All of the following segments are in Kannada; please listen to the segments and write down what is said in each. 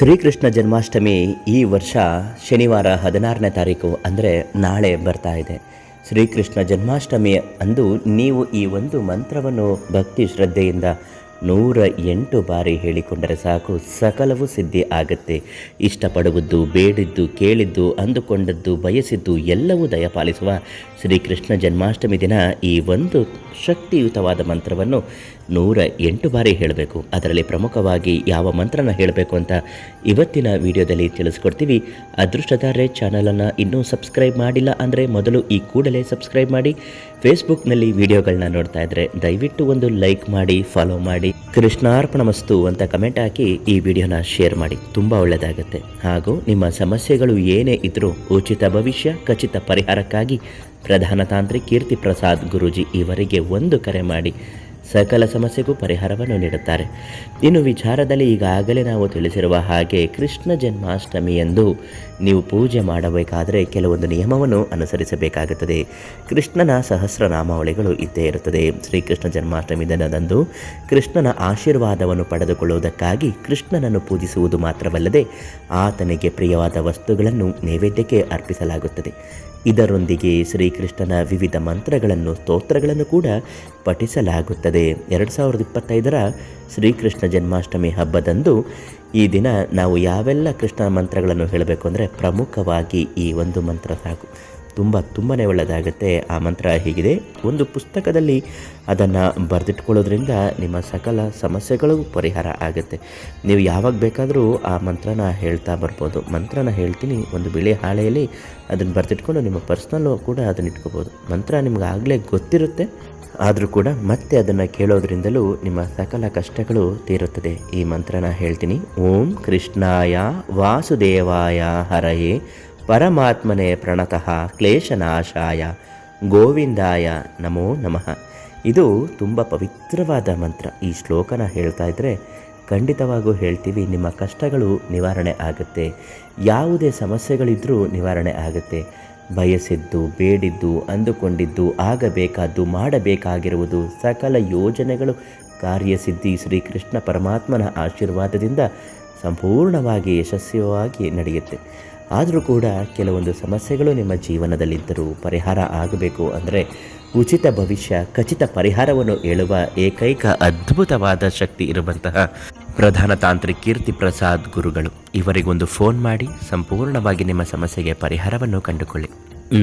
ಶ್ರೀಕೃಷ್ಣ ಜನ್ಮಾಷ್ಟಮಿ ಈ ವರ್ಷ ಶನಿವಾರ ಹದಿನಾರನೇ ತಾರೀಕು, ಅಂದರೆ ನಾಳೆ ಬರ್ತಾ ಇದೆ. ಶ್ರೀಕೃಷ್ಣ ಜನ್ಮಾಷ್ಟಮಿ ಅಂದು ನೀವು ಈ ಒಂದು ಮಂತ್ರವನ್ನು ಭಕ್ತಿ ಶ್ರದ್ಧೆಯಿಂದ ನೂರ ಎಂಟು ಬಾರಿ ಹೇಳಿಕೊಂಡರೆ ಸಾಕು. ಸಕಲವು ಸಿದ್ಧಿ ಆಗುತ್ತೆ. ಇಷ್ಟಪಡುವುದು, ಬೇಡಿದ್ದು, ಕೇಳಿದ್ದು, ಅಂದುಕೊಂಡದ್ದು, ಬಯಸಿದ್ದು ಎಲ್ಲವೂ ದಯಪಾಲಿಸುವ ಶ್ರೀಕೃಷ್ಣ ಜನ್ಮಾಷ್ಟಮಿ ದಿನ ಈ ಒಂದು ಶಕ್ತಿಯುತವಾದ ಮಂತ್ರವನ್ನು ನೂರ ಎಂಟು ಬಾರಿ ಹೇಳಬೇಕು. ಅದರಲ್ಲಿ ಪ್ರಮುಖವಾಗಿ ಯಾವ ಮಂತ್ರನ ಹೇಳಬೇಕು ಅಂತ ಇವತ್ತಿನ ವಿಡಿಯೋದಲ್ಲಿ ತಿಳಿಸ್ಕೊಡ್ತೀವಿ. ಅದೃಷ್ಟಧಾರೆ ಚಾನಲನ್ನು ಇನ್ನೂ ಸಬ್ಸ್ಕ್ರೈಬ್ ಮಾಡಿಲ್ಲ ಅಂದರೆ ಮೊದಲು ಈ ಕೂಡಲೇ ಸಬ್ಸ್ಕ್ರೈಬ್ ಮಾಡಿ. ಫೇಸ್ಬುಕ್ನಲ್ಲಿ ವಿಡಿಯೋಗಳನ್ನ ನೋಡ್ತಾ ಇದ್ದರೆ ದಯವಿಟ್ಟು ಒಂದು ಲೈಕ್ ಮಾಡಿ, ಫಾಲೋ ಮಾಡಿ. ಕೃಷ್ಣಾರ್ಪಣ ಮಸ್ತು ಅಂತ ಕಮೆಂಟ್ ಹಾಕಿ ಈ ವಿಡಿಯೋನ ಶೇರ್ ಮಾಡಿ. ತುಂಬ ಒಳ್ಳೆಯದಾಗುತ್ತೆ ಹಾಗೂ ನಿಮ್ಮ ಸಮಸ್ಯೆಗಳು ಏನೇ ಇದ್ರೂ ಉಚಿತ ಭವಿಷ್ಯ, ಖಚಿತ ಪರಿಹಾರಕ್ಕಾಗಿ ಪ್ರಧಾನ ತಾಂತ್ರಿಕ್ ಕೀರ್ತಿ ಪ್ರಸಾದ್ ಗುರೂಜಿ ಇವರಿಗೆ ಒಂದು ಕರೆ ಮಾಡಿ. ಸಕಲ ಸಮಸ್ಯೆಗೂ ಪರಿಹಾರವನ್ನು ನೀಡುತ್ತಾರೆ. ಇನ್ನು ವಿಚಾರದಲ್ಲಿ ಈಗಾಗಲೇ ನಾವು ತಿಳಿಸಿರುವ ಹಾಗೆ ಕೃಷ್ಣ ಜನ್ಮಾಷ್ಟಮಿಯಂದು ನೀವು ಪೂಜೆ ಮಾಡಬೇಕಾದರೆ ಕೆಲವೊಂದು ನಿಯಮವನ್ನು ಅನುಸರಿಸಬೇಕಾಗುತ್ತದೆ. ಕೃಷ್ಣನ ಸಹಸ್ರನಾಮಾವಳಿಗಳು ಇದ್ದೇ ಇರುತ್ತದೆ. ಶ್ರೀಕೃಷ್ಣ ಜನ್ಮಾಷ್ಟಮಿ ದಿನದಂದು ಕೃಷ್ಣನ ಆಶೀರ್ವಾದವನ್ನು ಪಡೆದುಕೊಳ್ಳುವುದಕ್ಕಾಗಿ ಕೃಷ್ಣನನ್ನು ಪೂಜಿಸುವುದು ಮಾತ್ರವಲ್ಲದೆ ಆತನಿಗೆ ಪ್ರಿಯವಾದ ವಸ್ತುಗಳನ್ನು ನೈವೇದ್ಯಕ್ಕೆ ಅರ್ಪಿಸಲಾಗುತ್ತದೆ. ಇದರೊಂದಿಗೆ ಶ್ರೀಕೃಷ್ಣನ ವಿವಿಧ ಮಂತ್ರಗಳನ್ನು, ಸ್ತೋತ್ರಗಳನ್ನು ಕೂಡ ಪಠಿಸಲಾಗುತ್ತದೆ. ಎರಡು ಸಾವಿರದ ಇಪ್ಪತ್ತೈದರ ಶ್ರೀಕೃಷ್ಣ ಜನ್ಮಾಷ್ಟಮಿ ಹಬ್ಬದಂದು ಈ ದಿನ ನಾವು ಯಾವೆಲ್ಲ ಕೃಷ್ಣ ಮಂತ್ರಗಳನ್ನು ಹೇಳಬೇಕು ಅಂದರೆ ಪ್ರಮುಖವಾಗಿ ಈ ಒಂದು ಮಂತ್ರ ಸಾಕು. ತುಂಬ ತುಂಬಾ ಒಳ್ಳೆಯದಾಗುತ್ತೆ. ಆ ಮಂತ್ರ ಹೀಗಿದೆ. ಒಂದು ಪುಸ್ತಕದಲ್ಲಿ ಅದನ್ನು ಬರೆದಿಟ್ಕೊಳ್ಳೋದ್ರಿಂದ ನಿಮ್ಮ ಸಕಲ ಸಮಸ್ಯೆಗಳು ಪರಿಹಾರ ಆಗುತ್ತೆ. ನೀವು ಯಾವಾಗ ಬೇಕಾದರೂ ಆ ಮಂತ್ರನ ಹೇಳ್ತಾ ಬರ್ಬೋದು. ಮಂತ್ರನ ಹೇಳ್ತೀನಿ ಒಂದು ಬಿಳಿ ಹಾಳೆಯಲ್ಲಿ ಅದನ್ನು ಬರೆದಿಟ್ಕೊಂಡು ನಿಮ್ಮ ಪರ್ಸ್ನಲ್ಲೂ ಕೂಡ ಅದನ್ನು ಇಟ್ಕೋಬೋದು. ಮಂತ್ರ ನಿಮ್ಗೆ ಆಗಲೇ ಗೊತ್ತಿರುತ್ತೆ. ಆದರೂ ಕೂಡ ಮತ್ತೆ ಅದನ್ನು ಕೇಳೋದ್ರಿಂದಲೂ ನಿಮ್ಮ ಸಕಲ ಕಷ್ಟಗಳು ತೀರುತ್ತದೆ. ಈ ಮಂತ್ರನ ಹೇಳ್ತೀನಿ. ಓಂ ಕೃಷ್ಣಾಯ ವಾಸುದೇವಾಯ ಹರಯೇ ಪರಮಾತ್ಮನೆ ಪ್ರಣತಃ ಕ್ಲೇಶನಾಶಾಯ. ಗೋವಿಂದಾಯ ನಮೋ ನಮಃ. ಇದು ತುಂಬ ಪವಿತ್ರವಾದ ಮಂತ್ರ. ಈ ಶ್ಲೋಕನ ಹೇಳ್ತಾ ಇದ್ದರೆ ಖಂಡಿತವಾಗೂ ಹೇಳ್ತೀವಿ, ನಿಮ್ಮ ಕಷ್ಟಗಳು ನಿವಾರಣೆ ಆಗುತ್ತೆ. ಯಾವುದೇ ಸಮಸ್ಯೆಗಳಿದ್ದರೂ ನಿವಾರಣೆ ಆಗುತ್ತೆ. ಬಯಸಿದ್ದು, ಬೇಡಿದ್ದು, ಅಂದುಕೊಂಡಿದ್ದು, ಆಗಬೇಕಾದ್ದು, ಮಾಡಬೇಕಾಗಿರುವುದು ಸಕಲ ಯೋಜನೆಗಳು. ಕಾರ್ಯಸಿದ್ಧಿ ಶ್ರೀಕೃಷ್ಣ ಪರಮಾತ್ಮನ ಆಶೀರ್ವಾದದಿಂದ ಸಂಪೂರ್ಣವಾಗಿ ಯಶಸ್ವಿಯಾಗಿ ನಡೆಯುತ್ತೆ. ಆದರೂ ಕೂಡ ಕೆಲವೊಂದು ಸಮಸ್ಯೆಗಳು ನಿಮ್ಮ ಜೀವನದಲ್ಲಿದ್ದರೂ ಪರಿಹಾರ ಆಗಬೇಕು ಅಂದರೆ ಉಚಿತ ಭವಿಷ್ಯ, ಖಚಿತ ಪರಿಹಾರವನ್ನು ಹೇಳುವ ಏಕೈಕ ಅದ್ಭುತವಾದ ಶಕ್ತಿ ಇರುವಂತಹ ಪ್ರಧಾನ ತಾಂತ್ರಿಕ ಕೀರ್ತಿ ಪ್ರಸಾದ್ ಗುರುಗಳು. ಇವರಿಗೊಂದು ಫೋನ್ ಮಾಡಿ ಸಂಪೂರ್ಣವಾಗಿ ನಿಮ್ಮ ಸಮಸ್ಯೆಗೆ ಪರಿಹಾರವನ್ನು ಕಂಡುಕೊಳ್ಳಿ.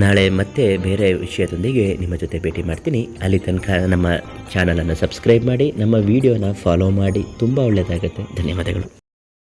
ನಾಳೆ ಮತ್ತೆ ಬೇರೆ ವಿಷಯದೊಂದಿಗೆ ನಿಮ್ಮ ಜೊತೆ ಭೇಟಿ ಮಾಡ್ತೀನಿ. ಅಲ್ಲಿ ತನಕ ನಮ್ಮ ಚಾನಲನ್ನು ಸಬ್ಸ್ಕ್ರೈಬ್ ಮಾಡಿ, ನಮ್ಮ ವಿಡಿಯೋನ ಫಾಲೋ ಮಾಡಿ. ತುಂಬ ಒಳ್ಳೆಯದಾಗುತ್ತೆ. ಧನ್ಯವಾದಗಳು.